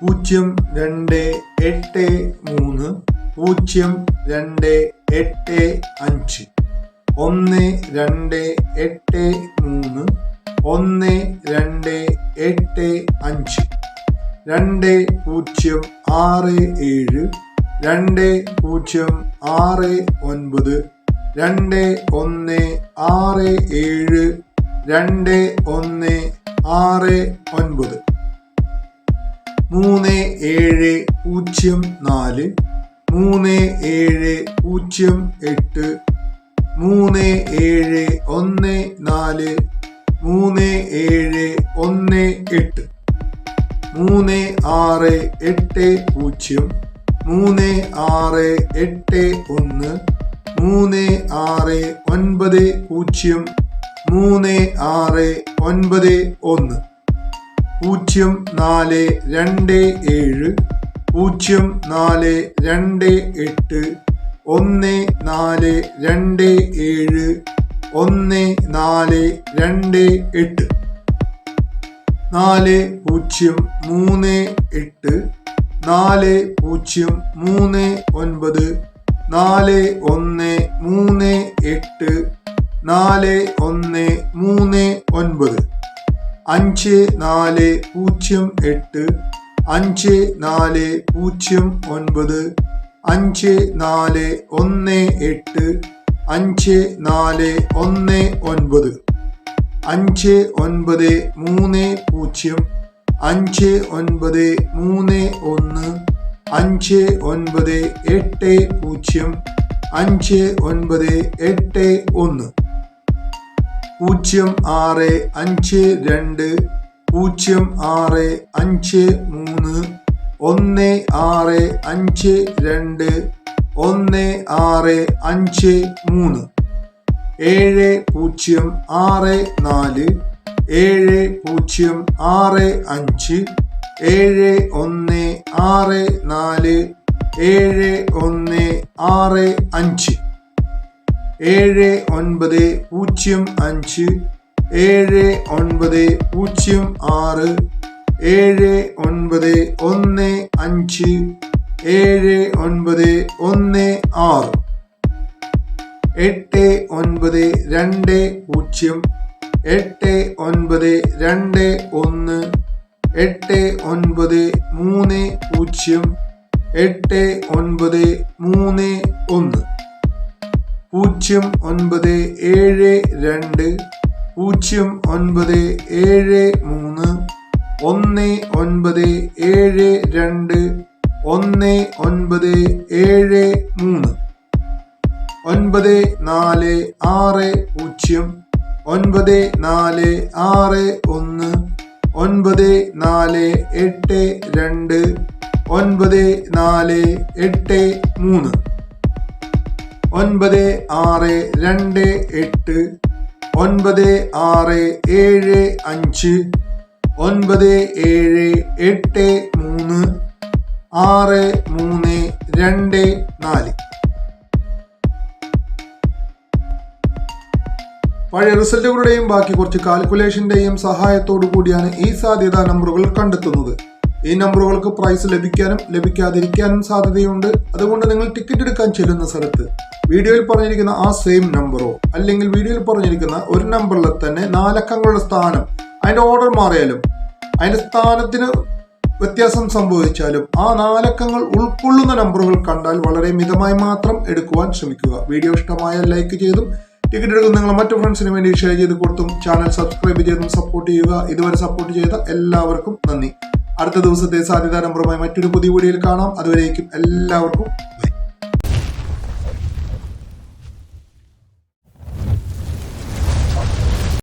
പൂജ്യം രണ്ട് എട്ട് മൂന്ന് പൂജ്യം രണ്ട് എട്ട് അഞ്ച് ഒന്ന് രണ്ട് എട്ട് മൂന്ന് ഒന്ന് രണ്ട് എട്ട് അഞ്ച് രണ്ട് പൂജ്യം ആറ് ഏഴ് രണ്ട് പൂജ്യം ആറ് ഒൻപത് രണ്ട് ഒന്ന് ആറ് ഏഴ് രണ്ട് ഒന്ന് ആറ് ഒൻപത്. മൂന്ന് ഏഴ് പൂജ്യം നാല് മൂന്ന് ഏഴ് പൂജ്യം എട്ട് മൂന്ന് ഏഴ് ഒന്ന് നാല് മൂന്ന് ഏഴ് ഒന്ന് എട്ട് മൂന്ന് ആറ് എട്ട് പൂജ്യം മൂന്ന് ആറ് എട്ട് ഒന്ന് മൂന്ന് ആറ് ഒൻപത് പൂജ്യം മൂന്ന് ആറ് ഒൻപത് ഒന്ന്. പൂജ്യം നാല് രണ്ട് ഏഴ് പൂജ്യം നാല് രണ്ട് എട്ട് ഒന്ന് നാല് രണ്ട് ഏഴ് ഒന്ന് നാല് രണ്ട് എട്ട്. നാല് പൂജ്യം മൂന്ന് എട്ട് നാല് പൂജ്യം മൂന്ന് ഒൻപത് നാല് ഒന്ന് മൂന്ന് എട്ട് നാല് ഒന്ന് മൂന്ന് ഒൻപത്. അഞ്ച് നാല് പൂജ്യം എട്ട് അഞ്ച് നാല് പൂജ്യം ഒൻപത് അഞ്ച് നാല് ഒന്ന് എട്ട് അഞ്ച് നാല് ഒന്ന് ഒൻപത്. അഞ്ച് ഒൻപത് മൂന്ന് പൂജ്യം അഞ്ച് ഒൻപത് മൂന്ന് ഒന്ന് അഞ്ച് ഒൻപത് എട്ട് പൂജ്യം അഞ്ച് ഒൻപത് എട്ട് ഒന്ന്. പൂജ്യം ആറ് അഞ്ച് രണ്ട് പൂജ്യം ആറ് അഞ്ച് മൂന്ന് ഒന്ന് ആറ് അഞ്ച് രണ്ട് ഒന്ന് ആറ് അഞ്ച് മൂന്ന്. ഏഴ് പൂജ്യം ആറ് നാല് ഏഴ് പൂജ്യം ആറ് അഞ്ച് ഏഴ് ഒന്ന് ആറ് നാല് ഏഴ് ഒന്ന് ആറ് അഞ്ച്. ഏഴ് ഒൻപത് പൂജ്യം അഞ്ച് ഏഴ് ഒൻപത് പൂജ്യം ആറ് ഏഴ് ഒൻപത് ഒന്ന് അഞ്ച് ഏഴ് ഒൻപത് ഒന്ന് ആറ്. എട്ട് ഒൻപത് രണ്ട് പൂജ്യം എട്ട് ഒൻപത് രണ്ട് ഒന്ന് എട്ട് ഒൻപത് മൂന്ന് പൂജ്യം എട്ട് ഒൻപത് മൂന്ന് ഒന്ന്. പൂജ്യം ഒൻപത് ഏഴ് രണ്ട് പൂജ്യം ഒൻപത് ഏഴ് മൂന്ന് ഒന്ന് ഒൻപത് ഏഴ് രണ്ട് ഒന്ന് ഒൻപത് ഏഴ് മൂന്ന്. ഒൻപത് നാല് ആറ് പൂജ്യം ഒൻപത് നാല് ആറ് ഒന്ന് ഒൻപത് നാല് എട്ട് രണ്ട് ഒൻപത് നാല് എട്ട് മൂന്ന്. ഒൻപത് ആറ് രണ്ട് എട്ട് ഒൻപത് ആറ് ഏഴ് അഞ്ച് ഒൻപത് ഏഴ് എട്ട് മൂന്ന് ആറ് മൂന്ന് രണ്ട് നാല്. പഴയ റിസൾട്ടുകളുടെയും ബാക്കി കുറച്ച് കാൽക്കുലേഷന്റെയും സഹായത്തോടു കൂടിയാണ് ഈ സാധ്യതാ നമ്പറുകൾ കണ്ടെത്തുന്നത്. ഈ നമ്പറുകൾക്ക് പ്രൈസ് ലഭിക്കാനും ലഭിക്കാതിരിക്കാനും സാധ്യതയുണ്ട്. അതുകൊണ്ട് നിങ്ങൾ ടിക്കറ്റ് എടുക്കാൻ ചെല്ലുന്ന സ്ഥലത്ത് വീഡിയോയിൽ പറഞ്ഞിരിക്കുന്ന ആ സെയിം നമ്പറോ അല്ലെങ്കിൽ വീഡിയോയിൽ പറഞ്ഞിരിക്കുന്ന ഒരു നമ്പറിൽ തന്നെ നാലക്കങ്ങളുടെ സ്ഥാനം അതിന്റെ ഓർഡർ മാറിയാലും അതിന്റെ സ്ഥാനത്തിന് വ്യത്യാസം സംഭവിച്ചാലും ആ നാലക്കങ്ങൾ ഉൾക്കൊള്ളുന്ന നമ്പറുകൾ കണ്ടാൽ വളരെ മിതമായി മാത്രം എടുക്കുവാൻ ശ്രമിക്കുക. വീഡിയോ ഇഷ്ടമായാൽ ലൈക്ക് ചെയ്തും ടിക്കറ്റ് എടുക്കുന്ന നിങ്ങൾ മറ്റു ഫ്രണ്ട്സിന് വേണ്ടി ഷെയർ ചെയ്ത് കൊടുത്തും ചാനൽ സബ്സ്ക്രൈബ് ചെയ്തും സപ്പോർട്ട് ചെയ്യുക. ഇതുവരെ സപ്പോർട്ട് ചെയ്ത എല്ലാവർക്കും നന്ദി. അടുത്ത ദിവസത്തെ സാധ്യതാ നമ്പറുമായി മറ്റൊരു പുതിയ വീഡിയോയിൽ കാണാം. അതുവരേക്കും എല്ലാവർക്കും